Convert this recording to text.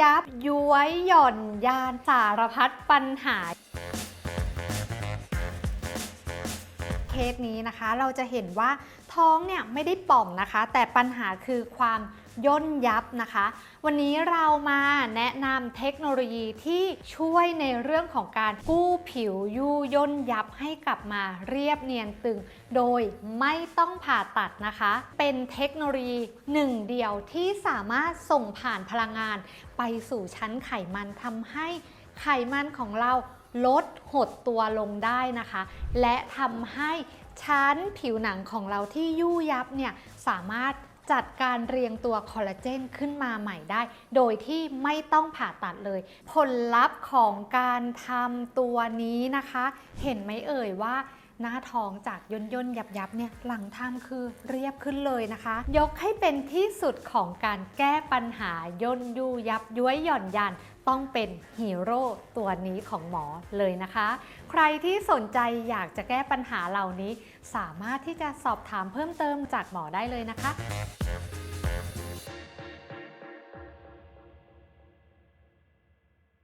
ยับ ย้วยหย่อนยานสารพัดปัญหา สนี้นะคะ เราจะเห็นว่าท้องเนี่ยไม่ได้ป่องนะคะ แต่ปัญหาคือความย่นยับนะคะ วันนี้เรามาแนะนำเทคโนโลยีที่ช่วยในเรื่องของการกู้ผิวยู่ย่นยับให้กลับมาเรียบเนียนตึง โดยไม่ต้องผ่าตัดนะคะ เป็นเทคโนโลยีหนึ่งเดียวที่สามารถส่งผ่านพลังงาน ไปสู่ชั้นไขมันทำให้ไขมันของเรา ลดหดตัวลงได้นะคะ และทำให้ชั้นผิวหนังของเราที่ยู่ยับเนี่ยสามารถจัดการเรียงตัวคอลลาเจนขึ้นมาใหม่ได้ โดยที่ไม่ต้องผ่าตัดเลย ผลลัพธ์ของการทำตัวนี้นะคะ เห็นไหมเอ่ยว่า หน้าท้องจากย่นย่นยับยับเนี่ยหลังทำคือเรียบขึ้นเลยนะคะ ยกให้เป็นที่สุดของการแก้ปัญหาย่นยูยับย้วยหย่อนยานต้องเป็นฮีโร่ตัวนี้ของหมอเลยนะคะ ใครที่สนใจอยากจะแก้ปัญหาเหล่านี้ สามารถที่จะสอบถามเพิ่มเติมจากหมอได้เลยนะคะ